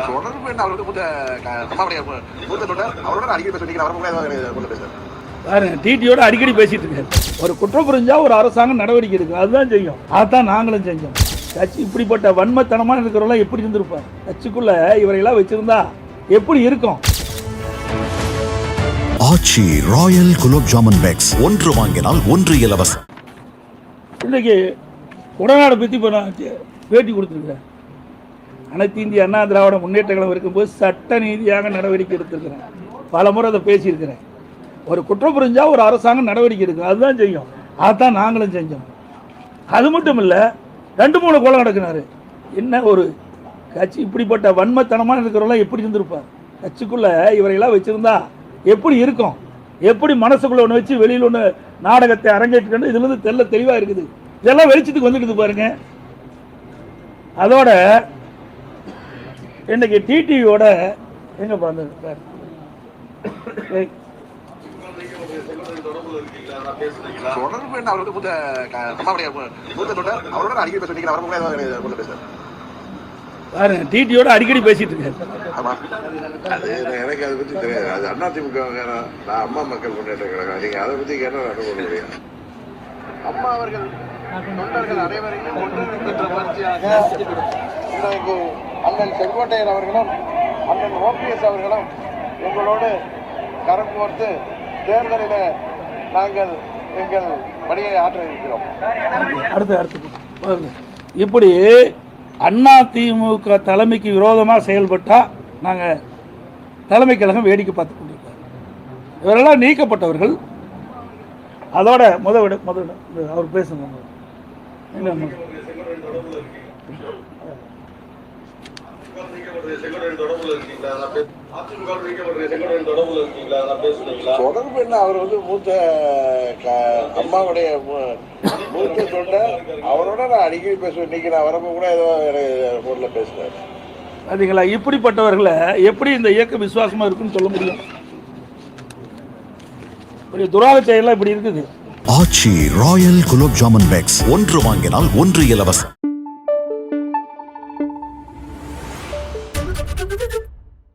தொடர்பு என்ன? அவருக்கு மூத்த மூ- மூத்த தொண்டர். அவரோட அடிக்கடி பேச வேண்டிய அவரை கூட பேசுறாரு. பாருங்க டிடியோட அடிக்கடி பேசிட்டு இருக்காரு ஒரு குற்றம் புரிஞ்சா ஒரு அரசாங்கம் நடவடிக்கை எடுக்கும். அதுதான் செய்யும். அதான் நாங்களும் செஞ்சோம். கட்சி இப்படிப்பட்ட வன்மத்தனமா இருக்கிறவங்களாம் எப்படி இருந்திருப்பார் கட்சிக்குள்ள இவரையெல்லாம் வச்சிருந்தா எப்படி இருக்கும்? Aachi Royal gulab jamun packs. ஒன்று வாங்கினால் ஒன்று இலவசம். இன்னைக்கு உடனாட பற்றி இப்போ நான் கே- பேட்டி கொடுத்துருக்கிறேன் அனைத்து இந்திய அண்ணா திராவிட முன்னேற்ற கழகம் இருக்கும்போது சட்ட நீதியாக நடவடிக்கை எடுத்திருக்கிறேன். பல முறை அதை பேசியிருக்கிறேன். ஒரு குற்றம் புரிஞ்சால் ஒரு அரசாங்கம் நடவடிக்கை எடுக்கும். அதுதான் செய்யும். அதுதான் நாங்களும் செஞ்சோம். அது மட்டும் இல்லை ரெண்டு மூணு கோலம் நடக்குனாரு. என்ன ஒரு கட்சி இப்படிப்பட்ட வன்மத்தனமாக இருக்கிறவங்களாம் எப்படி இருந்திருப்பார்? கட்சிக்குள்ளே இவரையெல்லாம் வச்சுருந்தா எப்படி இருக்கும்? எப்படி மனசுக்குள்ளே ஒன்று வச்சு வெளியில் ஒன்று நாடகத்தை அரங்கேற்றுக்கணும் இதுலேருந்து தெல்ல தெளிவாக இருக்குது. இதெல்லாம் வெளிச்சத்துக்கு வந்துடுது பாருங்கள் அதோட இன்னைக்கு டிடிவியோட எங்க பாருங்க சார் தொடர்பு என்ன? அவருக்கு மூத்த மூத்த தொண்டர் அவரோட அடிக்கடி பேச வேண்டிய அவரை கூட பேசுறாரு பாருங்க டிடியோட அடிக்கடி பேசிட்டு இருக்காரு ஆமா. அது எனக்கு அதை பத்தி தெரியாது. அது அண்ணா திமுக நான் அம்மா மக்கள் முன்னேற்ற கழகம் நீங்க அதை பத்தி கேட்டா நான் சொல்ல முடியும் அம்மா அவர்கள் தொண்டர்கள் அனைவரையும் இன்றைக்கு அண்ணன் செங்கோட்டையன் அவர்களும் அண்ணன் ஓபிஎஸ் அவர்களும் எங்களோடு கரம் கோர்த்து தேர்தலில் நாங்கள் எங்கள் பணியை ஆற்ற இருக்கிறோம். அடுத்து அடுத்து. இப்படி அண்ணா திமுக தலைமைக்கு விரோதமாக செயல்பட்டா நாங்கள் தலைமை கழகம் வேடிக்கை பார்த்து கொண்டிருக்கோம் இவரெல்லாம் நீக்கப்பட்டவர்கள். அதோட முத விட முத விட அவர் பேசுங்க. என்ன தொடர்பு என்ன? அவர் வந்து மூத்த அம்மாவுடைய மூத்த தொண்டர். அவரோட நான் அடிக்கடி பேசுவேன். இன்னைக்கு நான் வரப்போ கூட ஏதோ ஃபோனில் பேசுனார் பார்த்தீங்களா இப்படிப்பட்டவர்களை எப்படி இந்த இயக்க விசுவாசமாக இருக்குன்னு சொல்ல முடியும்? இப்படி துராக இப்படி இருக்குது. Aachi Royal gulab jamun packs. ஒன்று வாங்கினால் ஒன்று இலவசம்.